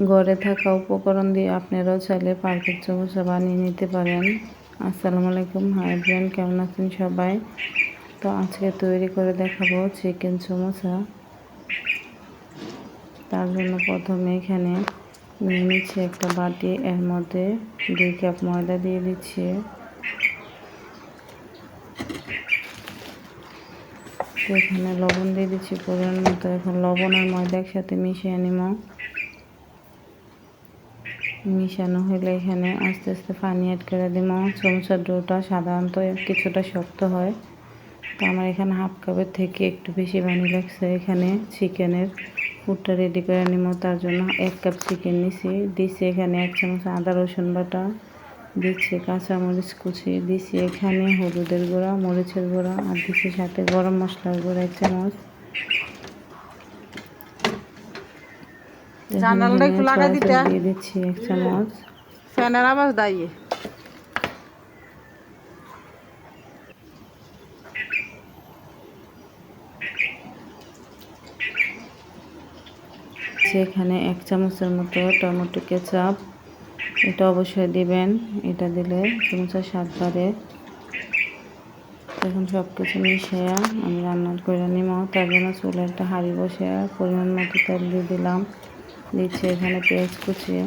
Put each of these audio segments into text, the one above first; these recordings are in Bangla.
ঘরে থাকা উপকরণ দিয়ে আপনারাও চাইলে পারফেক্ট সমোসা বানিয়ে নিতে পারেন। আসসালামু আলাইকুম। হাই কেমন আছেন সবাই? তো আজকে তৈরি করে দেখাবো চিকেন সমোসা তার জন্য প্রথমে এখানে নিয়ে নিচ্ছি একটা বাটি। এর মধ্যে দুই কাপ ময়দা দিয়ে দিচ্ছি। এখানে লবণ দিয়ে দিচ্ছি পরিমাণ মতো। এখন লবণ আর ময়দা একসাথে মিশিয়ে নিব। মিশানো হলে এখানে আস্তে আস্তে পানি অ্যাড করে দিব। সমুচার ডোটা সাধারণত কিছুটা শক্ত হয়। তো আমার এখানে হাফ কাপের থেকে একটু বেশি পানি লাগছে। এখানে চিকেনের ফুডটা রেডি করে নিব। তার জন্য এক কাপ চিকেন নিছি। দিছি এখানে এক চামচ আদা, রসুন বাটা। দিচ্ছি কাঁচামরিচ কুচি। দিচ্ছি এখানে হলুদের গুঁড়া, মরিচের গুঁড়া। আর দিচ্ছি সাথে গরম মশলার গুঁড়া, এক চামচ। জানালাটা একটু লাগাই দিতে। দিয়ে দিচ্ছি এক চামচ। ফ্যানের আওয়াজ দাইয়ে সেখানে এক চামচের মতো টমেটো কেচাপ। এটা অবশ্যই দিবেন। এটা দিলে সমুচার স্বাদ বাড়ে। এখন সব কিছু মিশিয়ে আমি রান্না করে নিব তার জন্য চুলে একটা হাঁড়ি বসে পরিমাণ মতো তেল দিয়ে দিলাম। দিচ্ছি এখানে পেঁয়াজ কুচিয়ে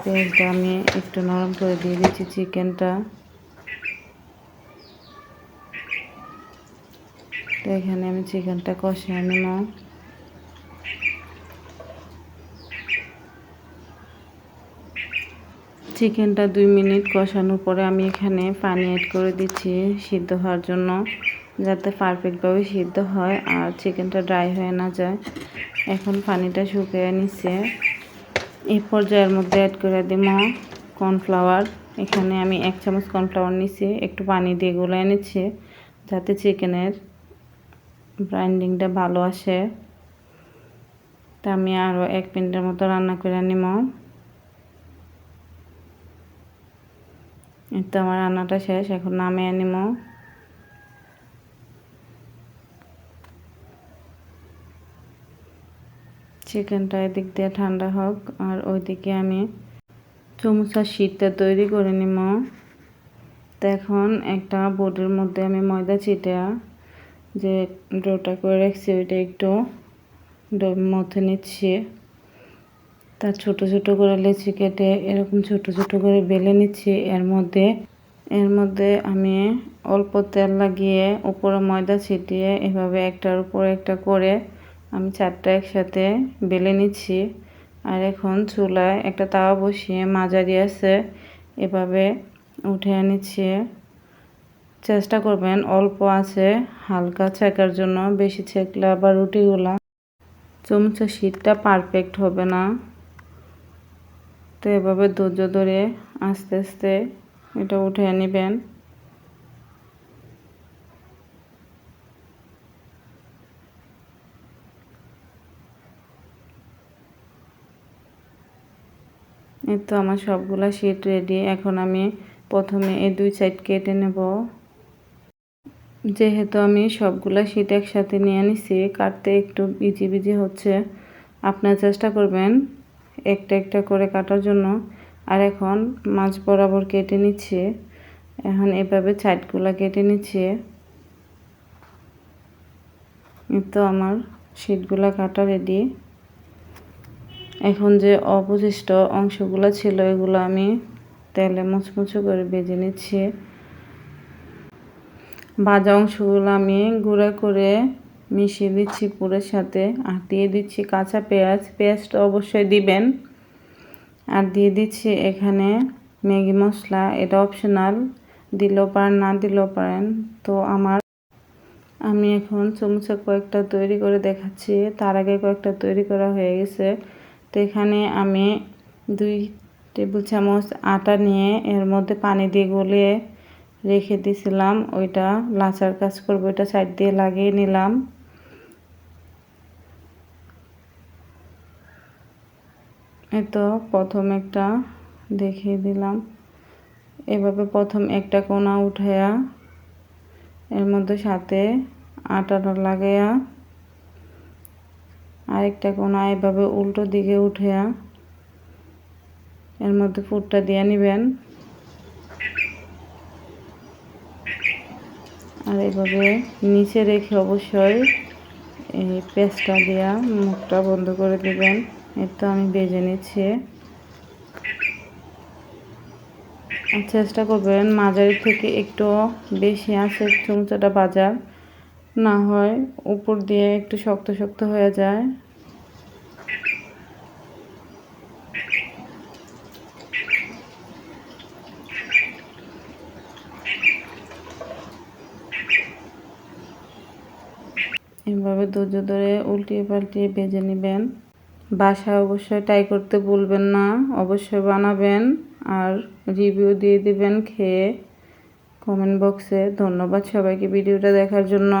পেঁয়াজটা আমি একটু নরম করে দিয়ে দিচ্ছি চিকেনটা। তো এখানে আমি চিকেনটা কষিয়ে নিব। চিকেনটা দুই মিনিট কষানোর পরে আমি এখানে পানি অ্যাড করে দিচ্ছি সিদ্ধ হওয়ার জন্য। যাতে পারফেক্টভাবে সিদ্ধ হয় আর চিকেনটা ড্রাই হয়ে না যায়। এখন পানিটা শুকিয়ে নিচ্ছে। এই পর্যায়ের মধ্যে অ্যাড করে দিব কর্নফ্লাওয়ার এখানে আমি এক চামচ কর্নফ্লাওয়ার নিচ্ছি একটু পানি দিয়ে গুলে নিচ্ছি যাতে চিকেনের ব্রাইন্ডিংটা ভালো আসে। তা আমি আরও এক মিনিটের মতো রান্না করে নিব। তো আমার রান্নাটা শেষ, এখন নামিয়ে নিব। চিকেনটা এদিক দিয়ে ঠান্ডা হোক, আর ওইদিকে আমি চমুচার শীতটা তৈরি করে নিব। তো এখন একটা বোর্ডের মধ্যে আমি ময়দা চিটা যে ডোটা করে রাখছি, ওইটা একটু মধ্যে নিচ্ছি। তার ছোট ছোট করে লেচি কেটে এরকম ছোট ছোট করে বেলে নিচ্ছি। এর মধ্যে এর মধ্যে আমি অল্প তেল লাগিয়ে উপরে ময়দা ছিটিয়ে এভাবে একটার উপর একটা করে আমি চারটা একসাথে বেলে নিচ্ছি। আর এখন চুলায় একটা তাওয়া বসিয়ে মাঝারি আছে, এভাবে উঠে নিচ্ছি। চেষ্টা করবেন অল্প আছে, হালকা ছেঁকার জন্য, বেশি ছেঁকলে আবার রুটিগুলা। চমচা শীতটা পারফেক্ট হবে না। তো এভাবে ধৈর্য ধরে আস্তে আস্তে এটা উঠে নেবেন। তো আমার সবগুলা শীট রেডি এখন আমি প্রথমে এই দুই সাইড কেটে নেব। যেহেতু আমি সবগুলা শীত একসাথে নিয়ে নিছি, কাটতে একটু বিজি বিজি হচ্ছে। আপনার চেষ্টা করবেন একটা একটা করে কাটার জন্য। আর এখন মাছ বরাবর কেটে নিচ্ছে। এখন এভাবে সাইডগুলো কেটে নিচ্ছে। তো আমার শীটগুলো কাটা রেডি এখন যে অবশিষ্ট অংশগুলো ছিল, এগুলো আমি তেলে মুচমুচো করে ভেজে নিচ্ছি। ভাজা অংশগুলো আমি গুঁড়া করে মিশিয়ে দিচ্ছি পুরের সাথে, আর দিয়ে দিচ্ছি কাঁচা পেঁয়াজ। পেঁয়াজটা অবশ্যই দিবেন। আর দিয়ে দিচ্ছি এখানে ম্যাগি মশলা, এটা অপশনাল দিলেও পারেন, না দিলেও পারেন। তো আমার, আমি এখন চমচা কয়েকটা তৈরি করে দেখাচ্ছি। তার আগে কয়েকটা তৈরি করা হয়ে গেছে। তো এখানে আমি দুই টেবিল চামচ আটা নিয়ে এর মধ্যে পানি দিয়ে গলিয়ে রেখে দিয়েছিলাম। ওইটা লাচার কাজ করব, ওইটা সাইড দিয়ে লাগিয়ে নিলাম। এই তো প্রথম একটা দেখিয়ে দিলাম। এভাবে প্রথম একটা কোনা উঠাইয়া এর মধ্যে সাথে আটাটা লাগাইয়া আরেকটা কোনা এভাবে উল্টো দিকে উঠাইয়া এর মধ্যে ফুটটা দিয়ে নেবেন। আর এভাবে নিচে রেখে অবশ্যই এই পেস্টটা দিয়া মুখটা বন্ধ করে দেবেন। এর তো আমি বেজে নিচ্ছি। চেষ্টা করবেন মাঝারি থেকে একটু বেশি আছে চুমচাটা বাজার। না হয় উপর দিয়ে একটু শক্ত শক্ত হয়ে যায়। এভাবে ধৈর্য ধরে উল্টিয়ে পাল্টিয়ে ভেজে নেবেন। বাসায় অবশ্যই ট্রাই করতে ভুলবেন না, অবশ্যই বানাবেন আর রিভিউ দিয়ে দিবেন খেয়ে। কমেন্ট বক্সে ধন্যবাদ সবাইকে ভিডিওটা দেখার জন্য।